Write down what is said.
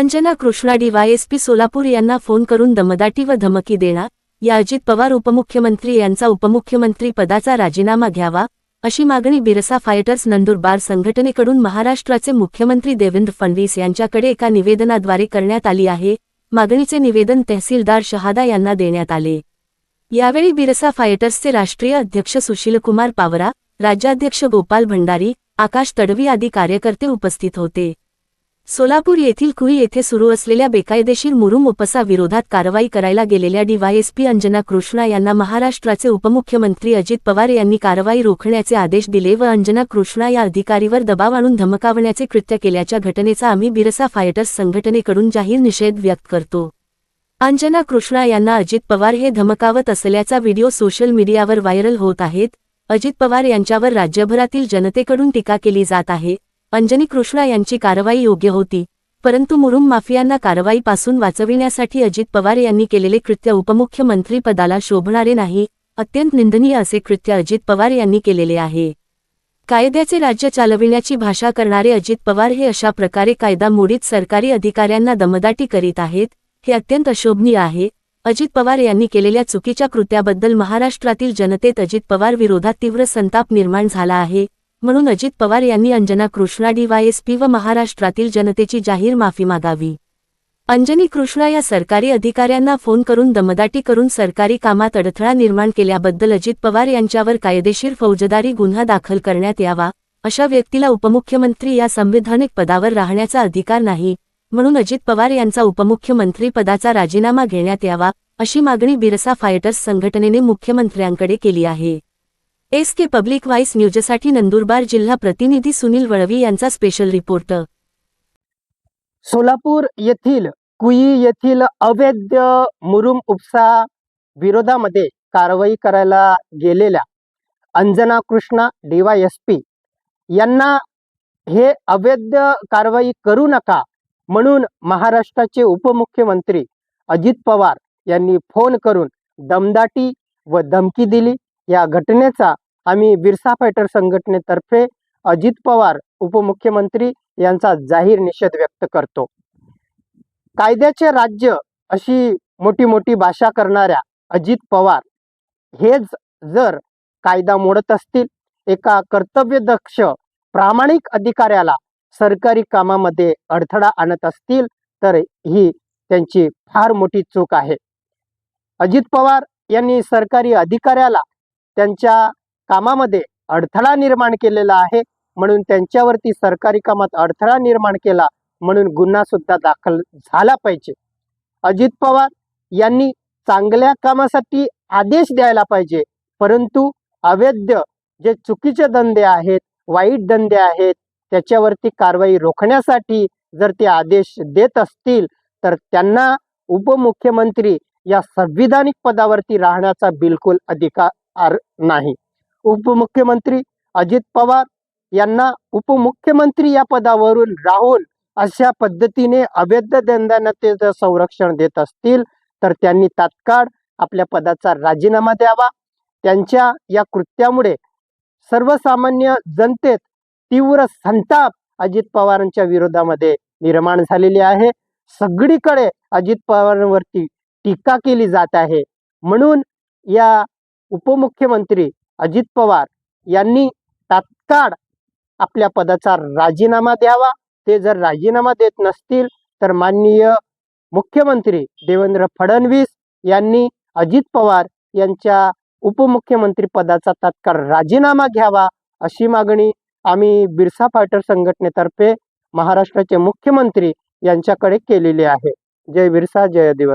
Anjana Krishna DySP Solapur यांना phone करून दमदाटी व धमकी देणार या अजित पवार उपमुख्यमंत्री यांचा उपमुख्यमंत्री पदाचा राजीनामा घ्यावा अशी मागणी बिरसा फायटर्स नंदुरबार संघटनेकडून महाराष्ट्राचे मुख्यमंत्री देवेंद्र फडणवीस यांच्याकडे एका निवेदनाद्वारे करण्यात आली आहे मागणीचे निवेदन तहसीलदार शहादा यांना देण्यात आले. यावेळी बिरसा फायटर्सचे राष्ट्रीय अध्यक्ष सुशीलकुमार पावरा राज्याध्यक्ष गोपाल भंडारी आकाश तडवी आदी कार्यकर्ते उपस्थित होते. सोलापूर येथील कुई येथे सुरू असलेल्या बेकायदेशीर मुरुम उपसा विरोधात कारवाई करायला गेलेल्या डीवायएसपी अंजना कृष्णा यांना महाराष्ट्राचे उपमुख्यमंत्री अजित पवार यांनी कारवाई रोखण्याचे आदेश दिले व अंजना कृष्णा या अधिकारीवर दबाव आणून धमकावण्याचे कृत्य केल्याच्या घटनेचा आम्ही बिरसा फायटर्स संघटनेकडून जाहीर निषेध व्यक्त करतो. अंजना कृष्णा यांना अजित पवार हे धमकावत असल्याचा व्हिडिओ सोशल मीडियावर व्हायरल होत आहेत. अजित पवार यांच्यावर राज्यभरातील जनतेकडून टीका केली जात आहे. अंजनी कृष्णा यांची कारवाई योग्य होती परंतु मुरुम माफियांना कारवाईपासून वाचविण्यासाठी अजित पवार यांनी केलेले कृत्य उपमुख्यमंत्री पदाला शोभणारे नाही अत्यंत निंदनीय असे कृत्य अजित पवार यांनी केलेले आहे. कायद्याचे राज्य चालविण्याची भाषा करणारे अजित पवार हे अशा प्रकारे कायदा मोडीत सरकारी अधिकाऱ्यांना दमदाटी करीत आहेत हे अत्यंत अशोभनीय आहे अजित पवार यांनी केलेल्या चुकीच्या कृत्याबद्दल महाराष्ट्रातील जनतेत अजित पवार विरोधात तीव्र संताप निर्माण झाला आहे म्हणून अजित पवार यांनी अंजना कृष्णा डीवायएसपी व महाराष्ट्रातील जनतेची जाहीर माफी मागावी. अंजनी कृष्णा या सरकारी अधिकाऱ्यांना फोन करून दमदाटी करून सरकारी कामात अडथळा निर्माण केल्याबद्दल अजित पवार यांच्यावर कायदेशीर फौजदारी गुन्हा दाखल करण्यात यावा अशा व्यक्तीला उपमुख्यमंत्री या संविधानिक पदावर राहण्याचा अधिकार नाही म्हणून अजित पवार यांचा उपमुख्यमंत्री पदाचा राजीनामा घेण्यात यावा अशी मागणी बिरसा फायटर्स संघटनेने मुख्यमंत्र्यांकडे केली आहे. एस के पब्लिक व्हाईस न्यूजसाठी नंदुरबार जिल्हा प्रतिनिधी सुनील वळवी यांचा स्पेशल रिपोर्ट सोलापूर येथील कुई येथील अवैध मुरुम उपसा विरोधामध्ये कारवाई करायला गेलेल्या अंजना कृष्णा डीवायएसपी यांना हे अवैध कारवाई करू नका म्हणून महाराष्ट्राचे उपमुख्यमंत्री अजित पवार यांनी फोन करून दमदाटी व धमकी दिली. या घटनेचा आम्ही बिरसा फायटर संघटनेतर्फे अजित पवार उपमुख्यमंत्री यांचा जाहीर निषेध व्यक्त करतो. कायद्याचे राज्य अशी मोठी मोठी भाषा करणाऱ्या अजित पवार हेच जर कायदा मोडत असतील एका कर्तव्यदक्ष प्रामाणिक अधिकाऱ्याला सरकारी कामामध्ये अडथळा आणत असतील तर ही त्यांची फार मोठी चूक आहे. अजित पवार यांनी सरकारी अधिकाऱ्याला त्यांच्या कामामध्ये अडथळा निर्माण केलेला आहे. म्हणून त्यांच्यावरती सरकारी कामात अडथळा निर्माण केला म्हणून गुन्हा सुद्धा दाखल झाला पाहिजे. अजित पवार यांनी चांगल्या कामासाठी आदेश द्यायला पाहिजे. परंतु अवैध जे चुकीचे धंदे आहेत वाईट धंदे आहेत त्याच्यावरती कारवाई रोखण्यासाठी जर ते आदेश देत असतील तर त्यांना उपमुख्यमंत्री या संविधानिक पदावरती राहण्याचा बिलकुल अधिकार नाही. उपमुख्यमंत्री अजित पवार यांना उपमुख्यमंत्री या पदावरून राहून अशा पद्धतीने अवैध धंद्यांना संरक्षण देत असतील तर त्यांनी तात्काळ आपल्या पदाचा राजीनामा द्यावा. त्यांच्या या कृत्यामुळे सर्वसामान्य जनतेत तीव्र संताप अजित पवारांच्या विरोधामध्ये निर्माण झालेली आहे. सगळीकडे अजित पवारांवरती टीका केली जात आहे. म्हणून या उपमुख्यमंत्री अजित पवार यांनी तात्काळ आपल्या पदाचा राजीनामा द्यावा. ते जर राजीनामा देत नसतील तर माननीय मुख्यमंत्री देवेंद्र फडणवीस यांनी अजित पवार यांच्या उपमुख्यमंत्री पदाचा तात्काळ राजीनामा घ्यावा अशी मागणी आम्ही बिरसा फायटर संघटनेतर्फे महाराष्ट्राचे मुख्यमंत्री यांच्याकडे केलेली आहे. जय बिरसा जय दिवस